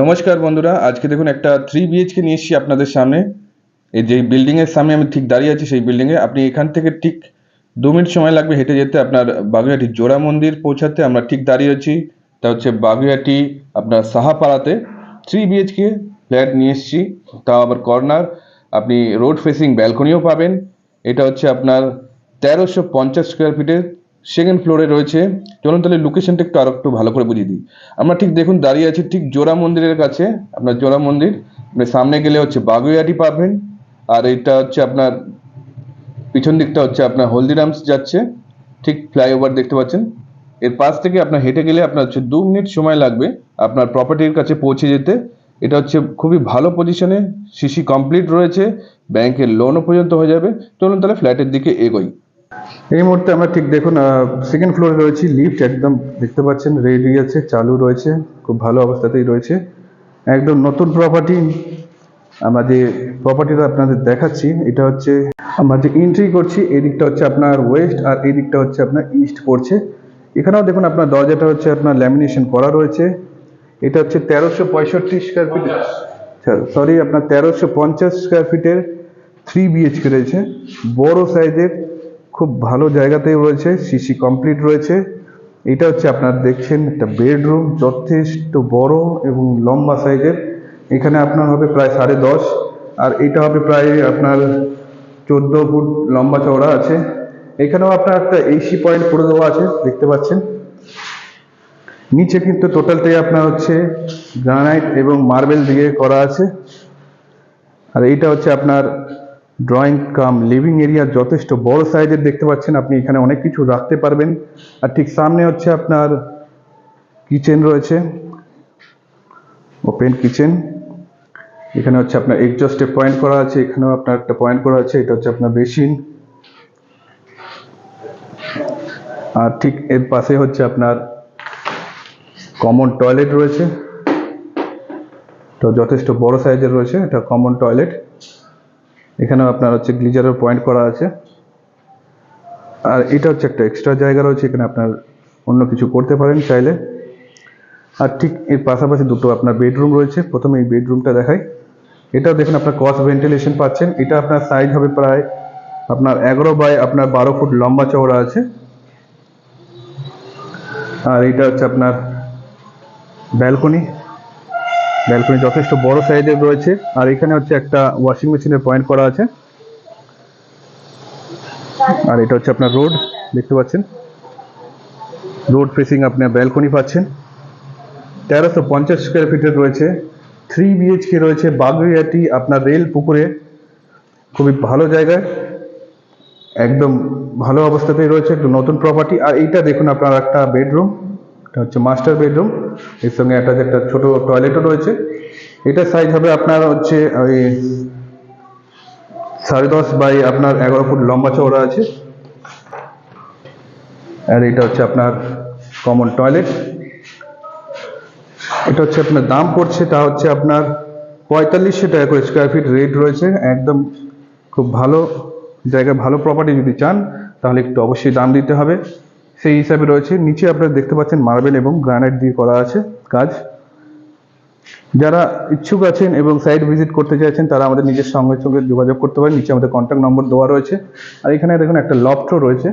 নমস্কার বন্ধুরা, আজকে দেখুন একটা থ্রি বিএইচকে নিয়ে এসেছি আপনাদের সামনে। এই যে বিল্ডিংয়ের সামনে আমি ঠিক দাঁড়িয়ে আছি সেই বিল্ডিংয়ে আপনি এখান থেকে ঠিক দু মিনিট সময় লাগবে হেঁটে যেতে। আপনার বাগুইহাটি জোড়া মন্দির পৌঁছাতে আমরা ঠিক দাঁড়িয়ে আছি। তা হচ্ছে বাগুইহাটি আপনার সাহাপাড়াতে। থ্রি বিএইচকে ফ্ল্যাট নিয়ে এসেছি। তাও আবার কর্নার আপনি রোড ফেসিং ব্যালকনিও পাবেন। এটা হচ্ছে আপনার তেরোশো পঞ্চাশ স্কোয়ার ফিটের সেকেন্ড ফ্লোরে রয়েছে। চলুন তাহলে লোকেশনটা একটু আরও একটু ভালো করে বুঝিয়ে দিই। আমরা ঠিক দেখুন দাঁড়িয়ে আছি ঠিক জোড়া মন্দিরের কাছে, আপনার জোড়া মন্দির। আপনি সামনে গেলে হচ্ছে বাগুইহাটি পাবেন, আর এটা হচ্ছে আপনার, পিছন দিকটা হচ্ছে আপনার হলদিরামস যাচ্ছে। ঠিক ফ্লাইওভার দেখতে পাচ্ছেন। এর পাশ থেকে আপনার হেঁটে গেলে আপনার হচ্ছে দু মিনিট সময় লাগবে আপনার প্রপার্টির কাছে পৌঁছে যেতে। এটা হচ্ছে খুবই ভালো পজিশনে সিসি কমপ্লিট রয়েছে। ব্যাংকের লোনও পর্যন্ত হয়ে যাবে। চলুন তাহলে ফ্ল্যাটের দিকে এগোই। এই মুহূর্তে আমরা ঠিক দেখুন সেকেন্ড ফ্লোরে রয়েছি লিফট একদম দেখতে পাচ্ছেন রেডি আছে চালু রয়েছে খুব ভালো অবস্থাতেই রয়েছে। একদম নতুন প্রপার্টি আমরা যে প্রপার্টিটা আপনাদের দেখাচ্ছি এটা হচ্ছে আমরা যে এন্ট্রি করছি এই দিকটা হচ্ছে আপনার ওয়েস্ট আর এই দিকটা হচ্ছে আপনার ইস্ট পড়ছে। এখানেও দেখুন আপনার দরজাটা হচ্ছে আপনার ল্যামিনেশন করা রয়েছে। এটা হচ্ছে তেরোশো পঁয়ষট্টি স্কোয়ার ফিট সরি আপনার তেরোশো পঞ্চাশ স্কোয়ার ফিটের থ্রি বিএইচকে রয়েছে। বড় সাইজের খুব ভালো জায়গাতেই রয়েছে সিসি কমপ্লিট রয়েছে। এটা হচ্ছে আপনার দেখছেন একটা বেডরুম যথেষ্ট বড় এবং লম্বা সাইজের এখানে আপনার হবে প্রায় সাড়ে দশ। আর এটা হবে প্রায় আপনার চোদ্দ ফুট লম্বা চওড়া আছে। এখানেও আপনার একটা এসি পয়েন্ট করে দেওয়া আছে, দেখতে পাচ্ছেন। নিচে কিন্তু টোটালটাই আপনার হচ্ছে গ্রানাইট এবং মার্বেল দিয়ে করা আছে। আর এইটা হচ্ছে আপনার ড্রয়িং কাম লিভিং এরিয়া যথেষ্ট বড় সাইজের দেখতে পাচ্ছেন। আপনি এখানে অনেক কিছু রাখতে পারবেন। আর ঠিক সামনে হচ্ছে আপনার কিচেন রয়েছে। ওপেন কিচেন এখানে হচ্ছে আপনার এক্সস্টে পয়েন্ট করা আছে। এখানেও আপনার একটা পয়েন্ট করা আছে। এটা হচ্ছে আপনার বেসিন আর ঠিক এর পাশে হচ্ছে আপনার কমন টয়লেট রয়েছে। তো যথেষ্ট বড় সাইজের রয়েছে। এটা কমন টয়লেট এখানেও আপনার হচ্ছে গ্লিজারের পয়েন্ট করা আছে। আর এটা হচ্ছে একটা এক্সট্রা জায়গা রয়েছে, এখানে আপনার অন্য কিছু করতে পারেন চাইলে। আর ঠিক এর পাশাপাশি দুটো আপনার বেডরুম রয়েছে, প্রথমে এই বেডরুমটা দেখাই। এটাও দেখুন আপনার কস ভেন্টিলেশন পাচ্ছেন। এটা আপনার সাইজ হবে প্রায় আপনার এগারো বাই আপনার বারো ফুট লম্বা চওড়া আছে। আর এটা হচ্ছে আপনার ব্যালকনি ব্যালকনি যথেষ্ট বড় সাইজের রয়েছে। আর এখানে হচ্ছে একটা ওয়াশিং মেশিনের পয়েন্ট করা আছে। আর এটা হচ্ছে আপনার রোড দেখতে পাচ্ছেন? রোড ফেসিং আপনার ব্যালকনি পাচ্ছেন। তেরোশো পঞ্চাশ স্কোয়ার ফিটের রয়েছে। থ্রি বিএইচকে রয়েছে। বাগুইয়াটি আপনার রেল পুকুরে। খুবই ভালো জায়গায়। একদম ভালো অবস্থাতেই রয়েছে। একটু নতুন প্রপার্টি আর এইটা দেখুন আপনার একটা বেডরুম এটা হচ্ছে মাস্টার বেডরুম এর সঙ্গে একটা একটা ছোট টয়লেটও রয়েছে। এটা সাইজ হবে আপনার হচ্ছে ওই সাড়ে দশ বাই আপনার এগারো ফুট লম্বা চওড়া আছে। আর এটা হচ্ছে আপনার কমন টয়লেট এটা হচ্ছে আপনার দাম পড়ছে, তা হচ্ছে আপনার পঁয়তাল্লিশশো টাকা করে স্কোয়ার ফিট রেট রয়েছে। একদম খুব ভালো জায়গায় ভালো প্রপার্টি যদি চান, তাহলে একটু অবশ্যই দাম দিতে হবে। সেই হিসাবে রয়েছে। নিচে আপনারা দেখতে পাচ্ছেন মার্বেল এবং গ্রানাইট দিয়ে করা আছে কাজ। যারা ইচ্ছুক আছেন এবং সাইট ভিজিট করতে চাইছেন, তারা আমাদের নিজের সঙ্গে সঙ্গে যোগাযোগ করতে পারেন। নিচে আমাদের কন্ট্যাক্ট নম্বর দেওয়া রয়েছে। আর এখানে দেখুন একটা লফটও রয়েছে।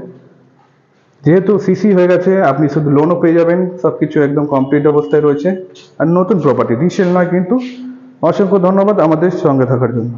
যেহেতু সিসি হয়ে গেছে, আপনি শুধু লোনও পেয়ে যাবেন। সব কিছু একদম কমপ্লিট অবস্থায় রয়েছে। আর নতুন প্রপার্টি রিসেল নয়, কিন্তু অসংখ্য ধন্যবাদ আমাদের সঙ্গে থাকার জন্য।